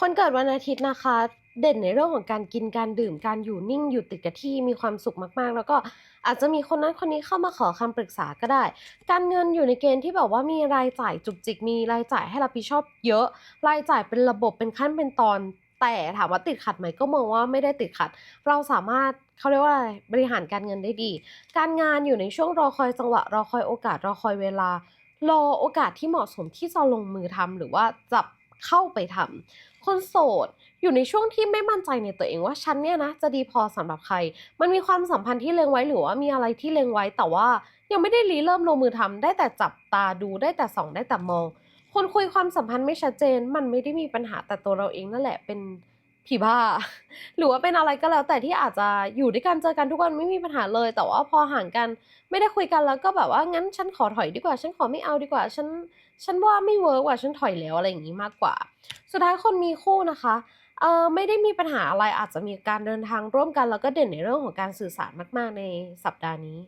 คนเกิดวันอาทิตย์นะคะ เด่นในเรื่องของการกินการดื่มการอยู่นิ่งอยู่ติดกับที่มีความสุขมากๆ แล้วก็อาจจะมีคนนั้นคนนี้เข้ามาขอคำปรึกษาก็ได้ การเงินอยู่ในเกณฑ์ที่แบบว่ามีรายจ่ายจุกจิกมีรายจ่ายให้รับผิดชอบเยอะ รายจ่ายเป็นระบบเป็นขั้นเป็นตอนแต่ถามว่าติดขัดไหมก็มองว่าไม่ได้ติดขัด เราสามารถเขาเรียกว่าอะไรบริหารการเงินได้ดี การงานอยู่ในช่วงรอคอยจังหวะ รอคอยโอกาสรอคอยเวลารอโอกาสที่เหมาะสมที่จะลงมือทำหรือว่าจะ เข้าไปทำคนโสดอยู่ในช่วงที่ไม่มั่นใจในตัวเองว่าฉันเนี่ยนะจะดีพอสำหรับใคร มันมีความสัมพันธ์ที่เล็งไว้หรือว่ามีอะไรที่เล็งไว้แต่ว่ายังไม่ได้รีเริ่มลงมือทำได้แต่จับตาดูได้แต่ส่องได้แต่มอง คนคุยความสัมพันธ์ไม่ชัดเจน มันไม่ได้มีปัญหาแต่ตัวเราเองนั่นแหละเป็น ผีบ้า หรือว่าเป็นอะไรก็แล้วแต่ที่อาจจะอยู่ด้วยกันเจอกันทุกวันไม่มีปัญหาเลย แต่ว่าพอห่างกันไม่ได้คุยกันแล้วก็แบบว่างั้นฉันขอถอยดีกว่า ฉันขอไม่เอาดีกว่า ฉันฉันว่าไม่เวิร์กว่าฉันถอยแล้วอะไรอย่างนี้มากกว่า สุดท้ายคนมีคู่นะคะเออไม่ได้มีปัญหาอะไรอาจจะมีการเดินทางร่วมกัน แล้วก็เด่นในเรื่องของการสื่อสารมาก ๆ ในสัปดาห์นี้